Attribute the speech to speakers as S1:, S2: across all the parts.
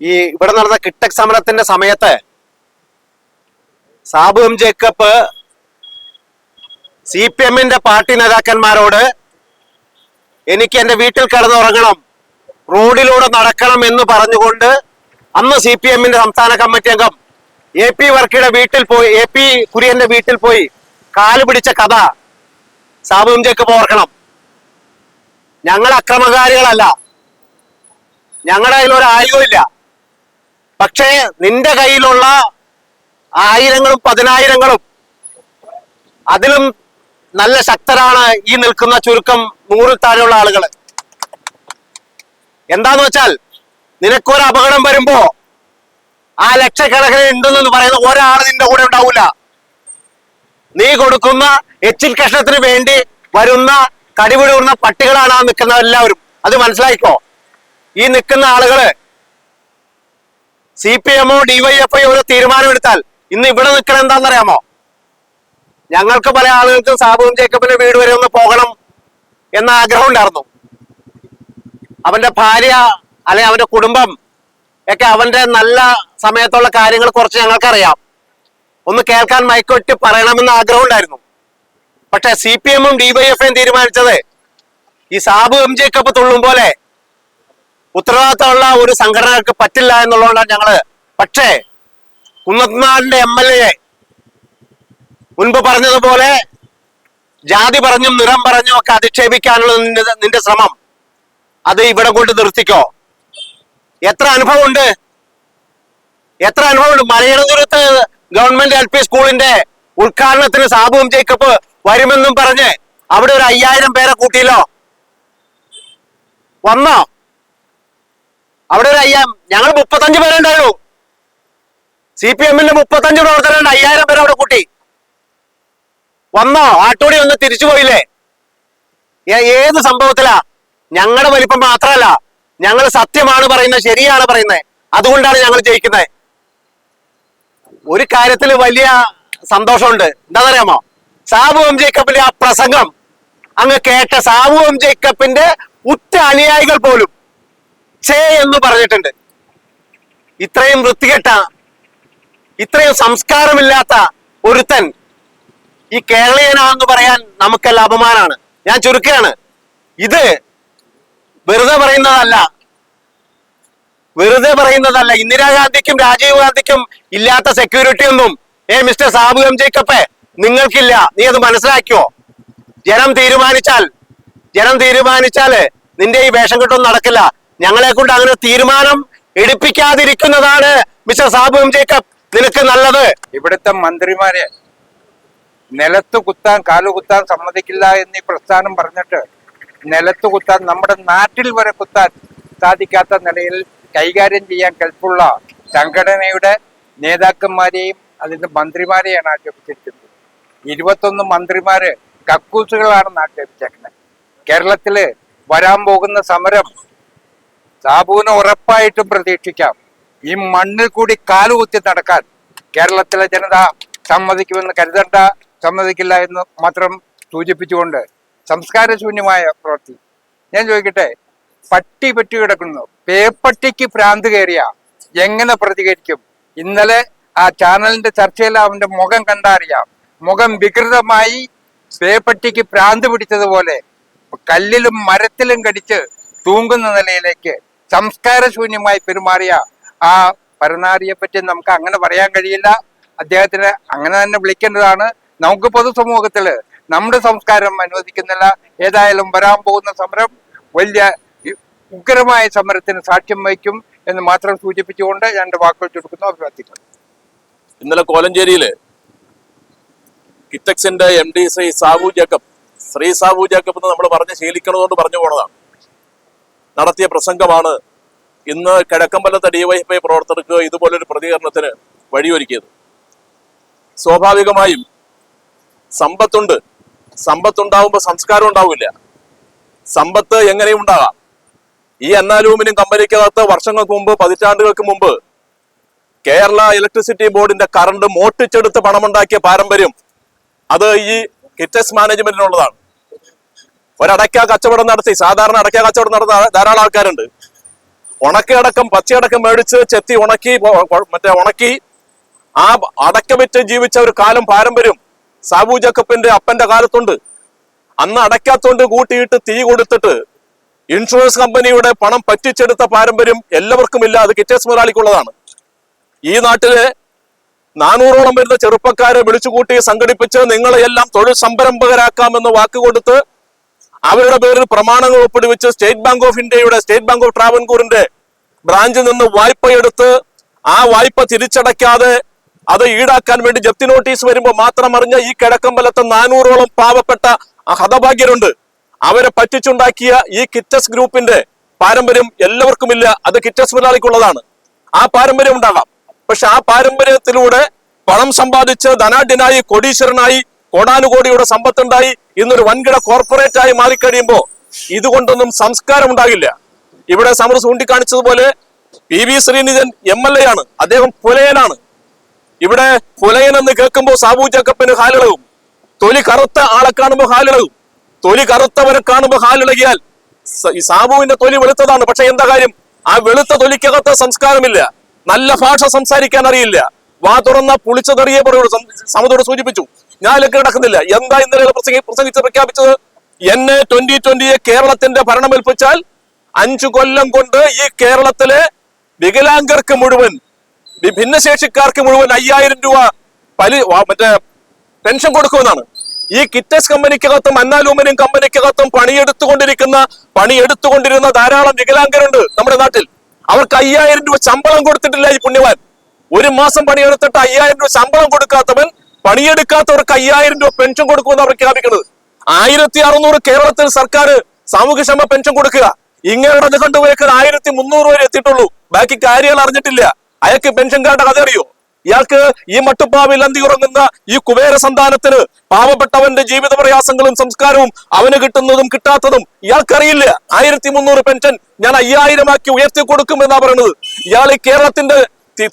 S1: ഈ ഇവിടെ നടന്ന കിട്ടക് സമരത്തിന്റെ സമയത്ത് Sabu M Jacob C P എമ്മിന്റെ പാർട്ടി നേതാക്കന്മാരോട് എനിക്ക് എന്റെ വീട്ടിൽ കിടന്നുറങ്ങണം റോഡിലൂടെ നടക്കണം എന്ന് പറഞ്ഞുകൊണ്ട് അന്ന് സി പി എമ്മിന്റെ സംസ്ഥാന കമ്മിറ്റി അംഗം എ പി വർക്കിയുടെ വീട്ടിൽ പോയി എ പി കുര്യന്റെ വീട്ടിൽ പോയി കാൽ പിടിച്ച കഥ സാബു എം ജേക്കബ് ഓർക്കണം. ഞങ്ങൾ അക്രമകാരികളല്ല. ഞങ്ങളുടെ അതിലൊരു ഒരു ആയുധമില്ല പക്ഷേ നിന്റെ കയ്യിലുള്ള ആയിരങ്ങളും പതിനായിരങ്ങളും അതിലും നല്ല ശക്തരാണ് ഈ നിൽക്കുന്ന ചുരുക്കം നൂറിൽ താഴെയുള്ള ആളുകൾ എന്താന്ന് വെച്ചാൽ നിനക്കൊരു അപകടം വരുമ്പോ ആ ലക്ഷക്കണക്കിന് ഉണ്ടെന്ന് പറയുന്ന ഒരാൾ നിന്റെ കൂടെ ഉണ്ടാവില്ല നീ കൊടുക്കുന്ന എച്ചിൽ കഷ്ണത്തിന് വേണ്ടി വരുന്ന കടിപിടുന്ന പട്ടികളാണ് ആ നിൽക്കുന്ന എല്ലാവരും അത് മനസ്സിലായിക്കോ? ഈ നിൽക്കുന്ന ആളുകൾ സി പി എമ്മോ ഡിവൈഎഫ്ഐ ഒരു തീരുമാനമെടുത്താൽ ഇന്ന് ഇവിടെ നിൽക്കണം എന്താണെന്നറിയാമോ? ഞങ്ങൾക്ക് പല ആളുകൾക്കും സാബുവും ജേക്കബിന്റെ വീട് വരെ ഒന്ന് പോകണം എന്ന ആഗ്രഹം ഉണ്ടായിരുന്നു. അവന്റെ ഭാര്യ അല്ലെ അവന്റെ കുടുംബം ഒക്കെ അവന്റെ നല്ല സമയത്തുള്ള കാര്യങ്ങൾ കുറച്ച് ഞങ്ങൾക്കറിയാം. ഒന്ന് കേൾക്കാൻ മൈക്കൊട്ടി പറയണമെന്ന് ആഗ്രഹം ഉണ്ടായിരുന്നു. പക്ഷെ സി പി എമ്മും ഡിവൈഎഫ്ഐയും തീരുമാനിച്ചത് ഈ സാബു എം ജേക്കബ് തുള്ളും പോലെ ഉത്തരവാദിത്തമുള്ള ഒരു സംഘടനകൾക്ക് പറ്റില്ല എന്നുള്ളതുകൊണ്ടാണ് ഞങ്ങൾ. പക്ഷേ കുന്നത്നാടിന്റെ എം എൽ എ മുൻപ് പറഞ്ഞതുപോലെ ജാതി പറഞ്ഞും നിറം പറഞ്ഞും ഒക്കെ അധിക്ഷേപിക്കാനുള്ള നിന്റെ നിന്റെ ശ്രമം അത് ഇവിടെ കൊണ്ട് നിർത്തിക്കോ. എത്ര അനുഭവമുണ്ട്? എത്ര അനുഭവമുണ്ട്? മലയിടതുരത്ത് ഗവൺമെന്റ് എൽ പി സ്കൂളിന്റെ ഉദ്ഘാടനത്തിന് സാബുവും ജേക്കബ് വരുമെന്നും പറഞ്ഞ് അവിടെ ഒരു അയ്യായിരം പേരെ കൂട്ടിയല്ലോ. വന്നോ? അയ്യായിരം. ഞങ്ങൾ മുപ്പത്തഞ്ച് പേരുണ്ടായിരുന്നു സി പി എമ്മിന്റെ മുപ്പത്തഞ്ച് പ്രവർത്തകരുണ്ട്. അയ്യായിരം പേരെ അവിടെ കൂട്ടി. വന്നോ? ആട്ടോടി ഒന്ന് തിരിച്ചു പോയില്ലേ? ഏത് സംഭവത്തിലാ? ഞങ്ങളുടെ വലിപ്പം മാത്രല്ല. ഞങ്ങൾ സത്യമാണ് പറയുന്നത് ശരിയാണ് പറയുന്നത്. അതുകൊണ്ടാണ് ഞങ്ങൾ ജയിക്കുന്നത്. ഒരു കാര്യത്തിൽ വലിയ സന്തോഷമുണ്ട്. എന്താണെന്നറിയാമോ? സാബു എം ജേക്കബിന്റെ ആ പ്രസംഗം അങ്ങ് കേട്ട സാബു എം ജേക്കബിന്റെ ഉറ്റ അനുയായികൾ പോലും ചേ എന്ന് പറഞ്ഞിട്ടുണ്ട്. ഇത്രയും വൃത്തികെട്ട ഇത്രയും സംസ്കാരമില്ലാത്ത ഒരുത്തൻ ഈ കേരളീയനാണെന്ന് പറയാൻ നമുക്കെല്ലാം അപമാനാണ്. ഞാൻ ചുരുക്കുകയാണ്. ഇത് വെറുതെ പറയുന്നതല്ല. വെറുതെ പറയുന്നതല്ല. ഇന്ദിരാഗാന്ധിക്കും രാജീവ് ഗാന്ധിക്കും ഇല്ലാത്ത സെക്യൂരിറ്റി ഒന്നും. ഏ മിസ്റ്റർ സാബു എം ജേക്കപ്പെ നിങ്ങൾക്കില്ല. നീ അത് മനസ്സിലാക്കിയോ? ജനം തീരുമാനിച്ചാൽ ജനം തീരുമാനിച്ചാൽ നിന്റെ ഈ വേഷം കെട്ടൊന്നും നടക്കില്ല. ഞങ്ങളെ കൊണ്ട് അങ്ങനെ തീരുമാനം എടുപ്പിക്കാതിരിക്കുന്നതാണ് മിസ്റ്റർ സാബു എം ജേക്കബ് നിനക്ക് നല്ലത്.
S2: ഇവിടുത്തെ മന്ത്രിമാരെ നിലത്ത് കുത്താൻ കാലു കുത്താൻ സമ്മതിക്കില്ല ഈ പ്രസ്ഥാനം പറഞ്ഞിട്ട് നിലത്ത് കുത്താൻ നമ്മുടെ നാട്ടിൽ വരെ കുത്താൻ സാധിക്കാത്ത നിലയിൽ കൈകാര്യം ചെയ്യാൻ കൽപ്പുള്ള സംഘടനയുടെ നേതാക്കന്മാരെയും അതിന്റെ മന്ത്രിമാരെയാണ് ആക്ഷേപിച്ചിരിക്കുന്നത്. ഇരുപത്തൊന്ന് മന്ത്രിമാര് കക്കൂസുകളാണെന്ന് ആക്ഷേപിച്ചേക്കുന്നത് കേരളത്തിൽ വരാൻ പോകുന്ന സമരം സാബുവിന് ഉറപ്പായിട്ടും പ്രതീക്ഷിക്കാം. ഈ മണ്ണിൽ കൂടി കാലുകുത്തി നടക്കാൻ കേരളത്തിലെ ജനത സമ്മതിക്കുമെന്ന് കരുതണ്ട സമ്മതിക്കില്ല എന്ന് മാത്രം സൂചിപ്പിച്ചുകൊണ്ട് സംസ്കാരശൂന്യമായ പ്രവൃത്തി. ഞാൻ ചോദിക്കട്ടെ പട്ടി പറ്റി കിടക്കുന്നു. പേപ്പട്ടിക്ക് ഭ്രാന്ത് കയറിയ എങ്ങനെ പ്രതികരിക്കും? ഇന്നലെ ആ ചാനലിന്റെ ചർച്ചയിൽ അവന്റെ മുഖം കണ്ടറിയാം. മുഖം വികൃതമായി പേപ്പട്ടിക്ക് ഭ്രാന്ത് പിടിച്ചതുപോലെ കല്ലിലും മരത്തിലും കടിച്ച് തൂങ്ങുന്ന നിലയിലേക്ക് സംസ്കാരശൂന്യമായി പെരുമാറിയ ആ പരനാരിയെ പറ്റി നമുക്ക് അങ്ങനെ പറയാൻ കഴിയില്ല. അദ്ദേഹത്തിന് അങ്ങനെ തന്നെ വിളിക്കേണ്ടതാണ്. നമുക്ക് പൊതുസമൂഹത്തിൽ നമ്മുടെ സംസ്കാരം അനുവദിക്കുന്നില്ല. ഏതായാലും വരാൻ പോകുന്ന സമരം വലിയ ഉഗ്രമായ സമരത്തിന് സാക്ഷ്യം വഹിക്കും എന്ന് മാത്രം സൂചിപ്പിച്ചുകൊണ്ട് ഞാൻ എന്റെ വാക്കുകൾ ചുരുക്കുന്നു. അഭിവാദിക്കുന്നു
S3: ഇന്നലെ കോലഞ്ചേരിയിലെ കിറ്റക്സിന്റെ എം ഡി ശ്രീ സാബു ജേക്കബ് ശ്രീ സാബു ജേക്കബ് എന്ന് നമ്മൾ പറഞ്ഞ് ശീലിക്കണതുകൊണ്ട് പറഞ്ഞു പോണതാണ്. നടത്തിയ പ്രസംഗമാണ് ഇന്ന് കിഴക്കമ്പലത്തെ ഡിവൈഎഫ്ഐ പ്രവർത്തകർക്ക് ഇതുപോലൊരു പ്രതികരണത്തിന് വഴിയൊരുക്കിയത്. സ്വാഭാവികമായും സമ്പത്തുണ്ട്. സമ്പത്തുണ്ടാവുമ്പോൾ സംസ്കാരം ഉണ്ടാവില്ല. സമ്പത്ത് എങ്ങനെയും ഉണ്ടാകാം? ഈ അന്നാലൂമിനിയം കമ്പനിക്കകത്ത് വർഷങ്ങൾക്ക് മുമ്പ് പതിറ്റാണ്ടുകൾക്ക് മുമ്പ് കേരള ഇലക്ട്രിസിറ്റി ബോർഡിന്റെ കറണ്ട് മോട്ടിച്ചെടുത്ത് പണമുണ്ടാക്കിയ പാരമ്പര്യം അത് ഈ കിറ്റസ് മാനേജ്മെന്റിനുള്ളതാണ്. ഒരടയ്ക്ക കച്ചവടം നടത്തി സാധാരണ അടയ്ക്ക കച്ചവടം നടത്തുന്ന ധാരാളം ആൾക്കാരുണ്ട്. ഉണക്കയടക്കം പച്ചയടക്കം മേടിച്ച് ചെത്തി ഉണക്കി മറ്റേ ഉണക്കി ആ അടക്ക വിറ്റ് ജീവിച്ച ഒരു കാലം പാരമ്പര്യം സാബു ജക്കപ്പിന്റെ അപ്പന്റെ കാലത്തുണ്ട്. അന്ന് അടയ്ക്കാത്തോണ്ട് കൂട്ടിയിട്ട് തീ കൊടുത്തിട്ട് ഇൻഷുറൻസ് കമ്പനിയുടെ പണം പറ്റിച്ചെടുത്ത പാരമ്പര്യം എല്ലാവർക്കും ഇല്ല. അത് കിറ്റേസ് മുതലാളിക്കുള്ളതാണ്. ഈ നാട്ടിലെ നാനൂറോളം വരുന്ന ചെറുപ്പക്കാരെ വിളിച്ചുകൂട്ടി സംഘടിപ്പിച്ച് നിങ്ങളെ എല്ലാം തൊഴിൽ സംരംഭകരാക്കാമെന്ന് വാക്ക് കൊടുത്ത് അവരുടെ പേരിൽ പ്രമാണങ്ങൾ ഒപ്പിടിവെച്ച് സ്റ്റേറ്റ് ബാങ്ക് ഓഫ് ഇന്ത്യയുടെ സ്റ്റേറ്റ് ബാങ്ക് ഓഫ് ട്രാവൻകൂറിന്റെ ബ്രാഞ്ചിൽ നിന്ന് വായ്പയെടുത്ത് ആ വായ്പ തിരിച്ചടയ്ക്കാതെ അത് ഈടാക്കാൻ വേണ്ടി ജപ്തി നോട്ടീസ് വരുമ്പോൾ മാത്രം അറിഞ്ഞ ഈ കിഴക്കമ്പലത്തെ നാനൂറോളം പാവപ്പെട്ട ഹതഭാഗ്യരുണ്ട്. അവരെ പറ്റിച്ചുണ്ടാക്കിയ ഈ കിറ്റസ് ഗ്രൂപ്പിന്റെ പാരമ്പര്യം എല്ലാവർക്കുമില്ല. അത് കിറ്റസ് മുതലാളിക്കുള്ളതാണ്. ആ പാരമ്പര്യം ഉണ്ടാകാം. പക്ഷെ ആ പാരമ്പര്യത്തിലൂടെ പണം സമ്പാദിച്ച് ധനാഢ്യനായി കോടീശ്വരനായി കോടാനുകോടിയുടെ സമ്പത്തുണ്ടായി ഇന്നൊരു വൻകിട കോർപ്പറേറ്റ് ആയി മാറിക്കഴിയുമ്പോൾ ഇതുകൊണ്ടൊന്നും സംസ്കാരം ഉണ്ടാകില്ല ഇവിടെ Samar ചൂണ്ടിക്കാണിച്ചതുപോലെ P V Sreenidhan M L A ആണ് അദ്ദേഹം പുലയനാണ്. ഇവിടെ പുലയൻ എന്ന് കേൾക്കുമ്പോൾ സാബു ജക്കപ്പിന് ഹാലിളകും. തൊലി കറുത്ത ആളെ കാണുമ്പോൾ ഹാലിളകും. തൊലി കറുത്തവരെ കാണുമ്പോൾ ഹാലിളകിയാൽ സാബുവിന്റെ തൊലി വെളുത്തതാണ്. പക്ഷെ എന്താ കാര്യം? ആ വെളുത്ത തൊലിക്കകത്ത് സംസ്കാരമില്ല. നല്ല ഭാഷ സംസാരിക്കാൻ അറിയില്ല. വാ തുറന്ന പുളിച്ചതെറിയെ പറയോട് സമതോട് സൂചിപ്പിച്ചു. ഞാൻ ഇതിലേക്ക് എന്താ ഇന്നലെ പ്രസംഗി പ്രസംഗിച്ച് പ്രഖ്യാപിച്ചത്? എന്നെ ട്വന്റി ട്വന്റിയെ കേരളത്തിന്റെ ഭരണമേൽപ്പിച്ചാൽ അഞ്ചു കൊല്ലം കൊണ്ട് ഈ കേരളത്തിലെ വികലാംഗർക്ക് മുഴുവൻ ഭിന്നശേഷിക്കാർക്ക് മുഴുവൻ അയ്യായിരം രൂപ പലി മറ്റേ പെൻഷൻ കൊടുക്കുമെന്നാണ്. ഈ കിറ്റസ് കമ്പനിക്കകത്തും അന്നാലൂമിനിയം കമ്പനിക്കകത്തും പണിയെടുത്തുകൊണ്ടിരിക്കുന്ന പണിയെടുത്തുകൊണ്ടിരുന്ന ധാരാളം വികലാംഗരുണ്ട് നമ്മുടെ നാട്ടിൽ. അവർക്ക് അയ്യായിരം രൂപ ശമ്പളം കൊടുത്തിട്ടില്ല ഈ പുണ്യവാൻ. ഒരു മാസം പണിയെടുത്തിട്ട് അയ്യായിരം രൂപ ശമ്പളം കൊടുക്കാത്തവൻ പണിയെടുക്കാത്തവർക്ക് അയ്യായിരം രൂപ പെൻഷൻ കൊടുക്കുമെന്ന് പ്രഖ്യാപിക്കുന്നത് ആയിരത്തി അറുന്നൂറ് കേരളത്തിൽ സർക്കാർ സാമൂഹ്യക്ഷേമ പെൻഷൻ കൊടുക്കുക. ഇങ്ങനെ കണ്ടുപോയേക്കാൻ ആയിരത്തി മുന്നൂറ് വരെ എത്തിയിട്ടുള്ളൂ. ബാക്കി കാര്യങ്ങൾ അറിഞ്ഞിട്ടില്ല. അയാൾക്ക് പെൻഷൻ കാർഡ് കഥ അറിയോ? ഇയാൾക്ക് ഈ മട്ടുപ്പാവിൽ അന്തി ഉറങ്ങുന്ന ഈ കുബേര സന്താനത്തിന് പാവപ്പെട്ടവന്റെ ജീവിത പ്രയാസങ്ങളും സംസ്കാരവും അവന് കിട്ടുന്നതും കിട്ടാത്തതും ഇയാൾക്കറിയില്ല. ആയിരത്തി മുന്നൂറ് പെൻഷൻ ഞാൻ അയ്യായിരമാക്കി ഉയർത്തി കൊടുക്കും കൊടുക്കുമെന്നാ പറയുന്നത്. ഇയാൾ ഈ കേരളത്തിന്റെ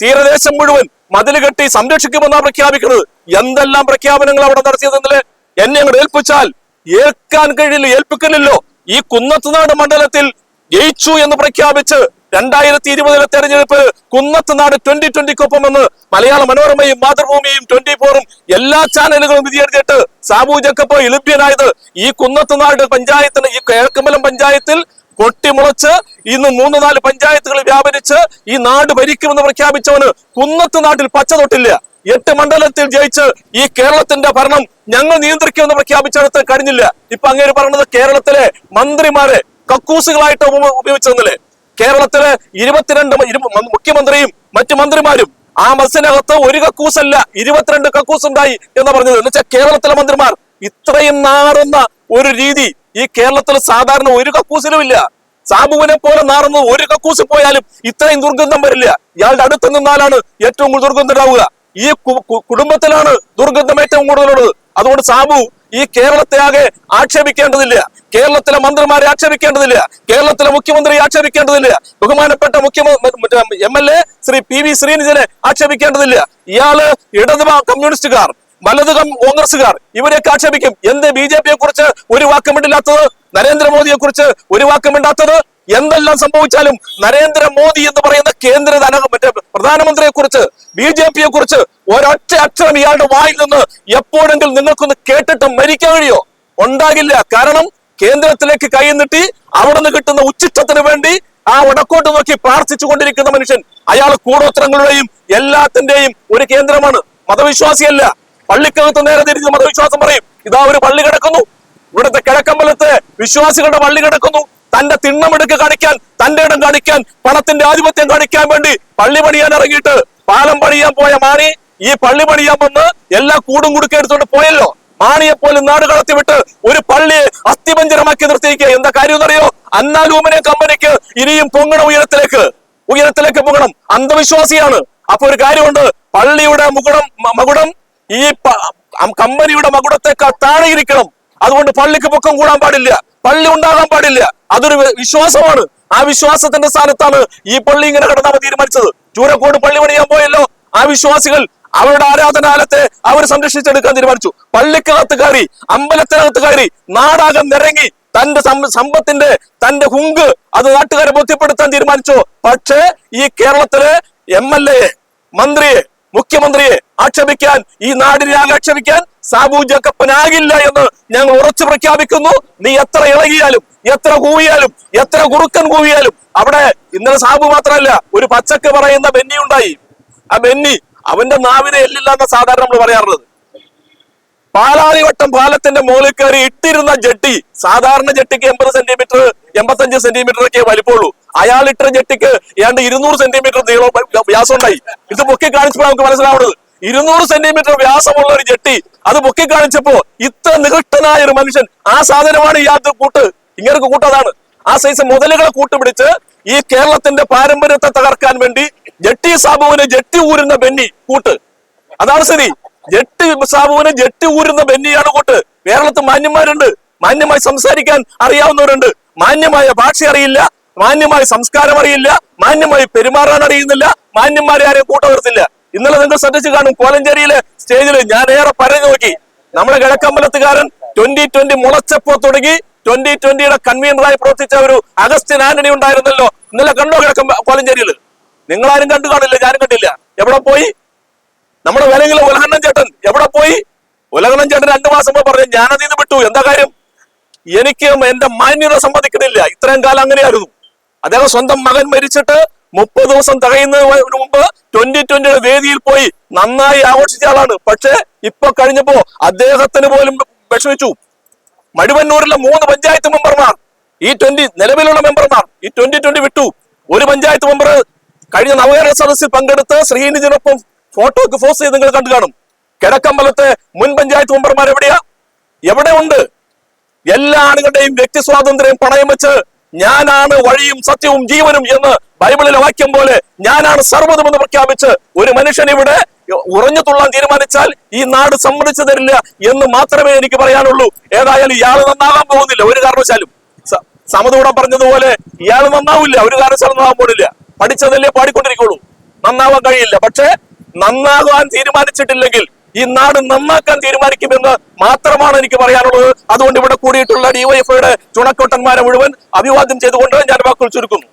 S3: തീരദേശം മുഴുവൻ മതിൽ കെട്ടി സംരക്ഷിക്കുമെന്നാണ് പ്രഖ്യാപിക്കുന്നത്. എന്തെല്ലാം പ്രഖ്യാപനങ്ങൾ അവിടെ നടത്തിയതെന്നിൽ എന്നെ അങ്ങോട്ട് ഏൽപ്പിച്ചാൽ ഏൽക്കാൻ കഴിയില്ല ഏൽപ്പിക്കലില്ലോ ഈ കുന്നത്തുനാട് മണ്ഡലത്തിൽ ജയിച്ചു എന്ന് പ്രഖ്യാപിച്ച് രണ്ടായിരത്തി ഇരുപതിലെ തെരഞ്ഞെടുപ്പ് കുന്നത്തുനാട് ട്വന്റി ട്വന്റിക്കൊപ്പം എന്ന് മലയാള മനോരമയും മാതൃഭൂമിയും ട്വന്റി ഫോറും എല്ലാ ചാനലുകളും വിധിയെഴുതിയിട്ട് സാബു ജക്കപ്പ് എളുപ്പ്യനായത് ഈ കുന്നത്തുനാട് പഞ്ചായത്തിന് ഈ കിഴക്കമ്പലം പഞ്ചായത്തിൽ പൊട്ടിമുളച്ച് ഇന്ന് മൂന്ന് നാല് പഞ്ചായത്തുകൾ വ്യാപരിച്ച് ഈ നാട് ഭരിക്കുമെന്ന് പ്രഖ്യാപിച്ചവന് കുന്നത്ത് നാട്ടിൽ പച്ച തൊട്ടില്ല. എട്ട് മണ്ഡലത്തിൽ ജയിച്ച് ഈ കേരളത്തിന്റെ ഭരണം ഞങ്ങൾ നിയന്ത്രിക്കുമെന്ന് പ്രഖ്യാപിച്ചെടുത്ത് കഴിഞ്ഞില്ല. ഇപ്പൊ അങ്ങേര് പറയുന്നത് കേരളത്തിലെ മന്ത്രിമാരെ കക്കൂസുകളായിട്ട് ഉപയോഗിച്ചതെന്നല്ലേ കേരളത്തിലെ ഇരുപത്തിരണ്ട് മുഖ്യമന്ത്രിയും മറ്റു മന്ത്രിമാരും ആ ബസ്സിനകത്ത് ഒരു കക്കൂസല്ല ഇരുപത്തിരണ്ട് കക്കൂസ് ഉണ്ടായി എന്ന് പറഞ്ഞത്. എന്ന് വെച്ചാൽ കേരളത്തിലെ മന്ത്രിമാർ ഇത്രയും നാറുന്ന ഒരു രീതി ഈ കേരളത്തിൽ സാധാരണ ഒരു കക്കൂസിലും ഇല്ല. സാബുവിനെ പോലെ നാറുന്നത് ഒരു കക്കൂസിൽ പോയാലും ഇത്രയും ദുർഗന്ധം വരില്ല. ഇയാളുടെ അടുത്ത് നിന്നാലാണ് ഏറ്റവും കൂടുതൽ ദുർഗന്ധം ഉണ്ടാവുക. ഈ കുടുംബത്തിലാണ് ദുർഗന്ധം ഏറ്റവും കൂടുതലുള്ളത്. അതുകൊണ്ട് സാബു ഈ കേരളത്തെ ആകെ ആക്ഷേപിക്കേണ്ടതില്ല. കേരളത്തിലെ മന്ത്രിമാരെ ആക്ഷേപിക്കേണ്ടതില്ല. കേരളത്തിലെ മുഖ്യമന്ത്രി ആക്ഷേപിക്കേണ്ടതില്ല. ബഹുമാനപ്പെട്ട മുഖ്യമന്ത്രി M L A Shri P V ശ്രീനിധനെ ആക്ഷേപിക്കേണ്ടതില്ല. ഇയാൾ ഇടത് കമ്മ്യൂണിസ്റ്റുകാർ. വലത് കോൺഗ്രസുകാർ ഇവരെയൊക്കെ ആക്ഷേപിക്കും. എന്ത് ബി ജെ പിയെ കുറിച്ച് ഒരു വാക്കും മിണ്ടില്ലാത്തത് നരേന്ദ്രമോദിയെ കുറിച്ച് ഒരു വാക്കും ഇണ്ടാത്തത്? എന്തെല്ലാം സംഭവിച്ചാലും നരേന്ദ്രമോദി എന്ന് പറയുന്ന കേന്ദ്ര ധന മറ്റേ പ്രധാനമന്ത്രിയെ കുറിച്ച് ബി ജെ പിയെ കുറിച്ച് ഒരൊറ്റ അക്ഷരം ഇയാളുടെ വായിൽ നിന്ന് എപ്പോഴെങ്കിലും നിങ്ങൾക്കൊന്ന് കേട്ടിട്ട് മരിക്കാൻ കഴിയോ? ഉണ്ടാകില്ല. കാരണം കേന്ദ്രത്തിലേക്ക് കൈ നീട്ടി അവിടെ നിന്ന് കിട്ടുന്ന ഉച്ചിഷ്ടത്തിന് വേണ്ടി ആ വടക്കോട്ട് നോക്കി പ്രാർത്ഥിച്ചു കൊണ്ടിരിക്കുന്ന മനുഷ്യൻ. അയാൾ കൂടോത്രങ്ങളുടെയും എല്ലാത്തിന്റെയും ഒരു കേന്ദ്രമാണ്. മതവിശ്വാസിയല്ല. പള്ളിക്കകത്ത് നേരെ തിരിഞ്ഞ് മതവിശ്വാസം പറയും ഇതാ ഒരു പള്ളി കിടക്കുന്നു. ഇവിടുത്തെ കിഴക്കമ്പലത്ത് വിശ്വാസികളുടെ പള്ളി കിടക്കുന്നു. തന്റെ തിണ്ണമെടുക്ക് കാണിക്കാൻ തന്റെ ഇടം കാണിക്കാൻ പണത്തിന്റെ ആധിപത്യം കാണിക്കാൻ വേണ്ടി പള്ളി പണിയാൻ ഇറങ്ങിയിട്ട് പാലം പണിയാൻ പോയ മാണി ഈ പള്ളി പണിയാൻ വന്ന് എല്ലാ കൂടും കുടുക്കെ എടുത്തുകൊണ്ട് പോയല്ലോ. മാണിയെ പോലും നാട് കടത്തിവിട്ട് ഒരു പള്ളിയെ അസ്ഥിപഞ്ചരമാക്കി നിർത്തിയിരിക്കുക. എന്താ കാര്യം എന്നറിയോ? അന്നാലൂമിനെ കമ്പനിക്ക് ഇനിയും പൊങ്ങണം ഉയരത്തിലേക്ക്. ഉയരത്തിലേക്ക് പൊങ്ങണം. അന്ധവിശ്വാസിയാണ്. അപ്പൊ ഒരു കാര്യമുണ്ട്. പള്ളിയുടെ മുകുടം മകുടം ഈ കമ്പനിയുടെ മകുടത്തേക്കാൾ താഴെ ഇരിക്കണം. അതുകൊണ്ട് പള്ളിക്ക് പൊക്കം കൂടാൻ പാടില്ല. പള്ളി ഉണ്ടാകാൻ പാടില്ല. അതൊരു വിശ്വാസമാണ്. ആ വിശ്വാസത്തിന്റെ സ്ഥാനത്താണ് ഈ പള്ളി ഇങ്ങനെ കിടന്നാമ തീരുമാനിച്ചത്. ചൂരക്കോട് പള്ളി പണിയാൻ പോയല്ലോ. ആ വിശ്വാസികൾ അവരുടെ ആരാധനാലയത്തെ അവർ സംരക്ഷിച്ചെടുക്കാൻ തീരുമാനിച്ചു. പള്ളിക്കകത്ത് കയറി അമ്പലത്തിനകത്ത് കയറി നാടാകം നിറങ്ങി തന്റെ സമ്പത്തിന്റെ തന്റെ ഹുങ്ക് അത് നാട്ടുകാരെ ബോധ്യപ്പെടുത്താൻ തീരുമാനിച്ചു. പക്ഷേ ഈ കേരളത്തിലെ എം എൽ എ മന്ത്രിയെ മുഖ്യമന്ത്രിയെ ആക്ഷേപിക്കാൻ ഈ നാടിനെ ആകെ ആക്ഷേപിക്കാൻ സാബു ജക്കപ്പനാകില്ല എന്ന് ഞങ്ങൾ ഉറച്ചു പ്രഖ്യാപിക്കുന്നു. നീ എത്ര ഇളകിയാലും എത്ര കൂവിയാലും എത്ര കുറുക്കൻ കൂവിയാലും അവിടെ ഇന്നലെ സാബു മാത്രമല്ല ഒരു പച്ചക്ക് പറയുന്ന ബെന്നി ഉണ്ടായി ആ ബെന്നി അവന്റെ നാവിനെ എല്ലില്ല എന്ന സാധാരണ നമ്മൾ പറയാറുള്ളത്. പാലാരിവട്ടം പാലത്തിന്റെ മുകളിൽ കയറി ഇട്ടിരുന്ന ജെട്ടി സാധാരണ ജെട്ടിക്ക് എൺപത് സെന്റിമീറ്റർ എൺപത്തഞ്ച് സെന്റിമീറ്റർ ഒക്കെ വലിപ്പമുള്ളൂ. അയാൾ ഇട്ട ജെട്ടിക്ക് ഏതാണ്ട് ഇരുന്നൂറ് സെന്റിമീറ്റർ നീളം വ്യാസം ഉണ്ടായി ഇത് പൊക്കി കാണിച്ചപ്പോൾ നമുക്ക് മനസ്സിലാവുന്നത്. ഇരുന്നൂറ് സെന്റിമീറ്റർ വ്യാസമുള്ള ഒരു ജെട്ടി അത് പൊക്കി കാണിച്ചപ്പോ ഇത്ര നികൃഷ്ടനായ ഒരു മനുഷ്യൻ ആ സാധനമാണ് യാത്ര കൂട്ട്. ഇങ്ങനെ കൂട്ടതാണ് ആ സൈസ് മുതലുകളെ കൂട്ടുപിടിച്ച് ഈ കേരളത്തിന്റെ പാരമ്പര്യത്തെ തകർക്കാൻ വേണ്ടി ജെട്ടി സാബുവിന് ജെട്ടി ഊരുന്ന ബെന്നി കൂട്ട്. അതാണ് സ്ഥിതി. ജെട്ടി സാബുവിന് ജെട്ട് ഊരുന്ന ബെന്നിയാണ് കൂട്ട്. കേരളത്തിൽ മാന്യന്മാരുണ്ട്. മാന്യമായി സംസാരിക്കാൻ അറിയാവുന്നവരുണ്ട്. മാന്യമായ ഭാഷ അറിയില്ല. മാന്യമായ സംസ്കാരം അറിയില്ല. മാന്യമായി പെരുമാറാൻ അറിയുന്നില്ല. മാന്യന്മാരെ ആരെയും കൂട്ടവർത്തില്ല ഇന്നലെ നിങ്ങൾ ശ്രദ്ധിച്ചു കാണും കോലഞ്ചേരിയിലെ സ്റ്റേജിൽ ഞാൻ ഏറെ പറഞ്ഞു നോക്കി. നമ്മുടെ കിഴക്കമ്പലത്തുകാരൻ ട്വന്റി ട്വന്റി മുളച്ചപ്പോ തുടങ്ങി ട്വന്റി ട്വന്റിയുടെ കൺവീനറായി പ്രവർത്തിച്ച ഒരു അഗസ്റ്റിൻ ആന്റണി ഉണ്ടായിരുന്നല്ലോ. ഇന്നലെ കണ്ടോ കിഴക്കം കോലഞ്ചേരിയിൽ? നിങ്ങളാരും കണ്ടു കാണില്ല ഞാനും കണ്ടില്ല. എവിടെ പോയി? നമ്മുടെ വിലങ്ങിലെ ഉലഹണ്ണൻ ചേട്ടൻ എവിടെ പോയി? ഉലഹണ്ണൻ ചേട്ടൻ രണ്ടു മാസം മുമ്പ് പറഞ്ഞു ഞാനതിൽ നിന്ന് വിട്ടു. എന്താ കാര്യം? എനിക്ക് എന്റെ മാന്യത സമ്മതിക്കുന്നില്ല ഇത്രയും കാലം അങ്ങനെയായിരുന്നു. അദ്ദേഹം സ്വന്തം മകൻ മരിച്ചിട്ട് മുപ്പത് ദിവസം തകയുന്നതിന് മുമ്പ് ട്വന്റി ട്വന്റിയുടെ വേദിയിൽ പോയി നന്നായി ആഘോഷിച്ച ആളാണ്. പക്ഷെ ഇപ്പൊ കഴിഞ്ഞപ്പോ അദ്ദേഹത്തിന് പോലും വിഷമിച്ചു. മടുവന്നൂരിലെ മൂന്ന് പഞ്ചായത്ത് മെമ്പർമാർ ഈ ട്വന്റി നിലവിലുള്ള മെമ്പർമാർ ഈ ട്വന്റി ട്വന്റി വിട്ടു. ഒരു പഞ്ചായത്ത് മെമ്പർ കഴിഞ്ഞ നവകേരള സദസ്സിൽ പങ്കെടുത്ത് ശ്രീനിധിനൊപ്പം ഫോട്ടോക്ക് ഫോസ് ചെയ്ത് നിങ്ങൾ കണ്ടു കാണും. കിഴക്കമ്പലത്തെ മുൻ പഞ്ചായത്ത് മെമ്പർമാർ എവിടെയാ? എവിടെ ഉണ്ട്? എല്ലാ ആളുകളുടെയും വ്യക്തി സ്വാതന്ത്ര്യം പണയം വെച്ച് ഞാനാണ് വഴിയും സത്യവും ജീവനും എന്ന് ബൈബിളിലെ വാക്യം പോലെ ഞാനാണ് സർവതും എന്ന് പ്രഖ്യാപിച്ച് ഒരു മനുഷ്യൻ ഇവിടെ ഉറഞ്ഞു തുള്ളാൻ തീരുമാനിച്ചാൽ ഈ നാട് സമ്മതിച്ചു തരില്ല എന്ന് മാത്രമേ എനിക്ക് പറയാനുള്ളൂ. ഏതായാലും ഇയാൾ നന്നാകാൻ പോകുന്നില്ല. ഒരു കാരണവശാലും. സമതൂടം പറഞ്ഞതുപോലെ ഇയാൾ നന്നാവില്ല. ഒരു കാരണവശാലും നന്നാവാൻ പോകുന്നില്ല പഠിച്ചതല്ലേ പാടിക്കൊണ്ടിരിക്കുള്ളൂ. നന്നാവാൻ കഴിയില്ല. പക്ഷേ നന്നാകാൻ തീരുമാനിച്ചിട്ടില്ലെങ്കിൽ ഈ നാട് നന്നാക്കാൻ തീരുമാനിക്കുമെന്ന് മാത്രമാണ് എനിക്ക് പറയാനുള്ളത്. അതുകൊണ്ട് ഇവിടെ കൂടിയിട്ടുള്ള ഡിവൈഎഫ്ഐയുടെ ചുണക്കൊട്ടന്മാരെ മുഴുവൻ അഭിവാദ്യം ചെയ്തുകൊണ്ട് ഞാൻ വാക്കുകൾ ചുരുക്കുന്നു.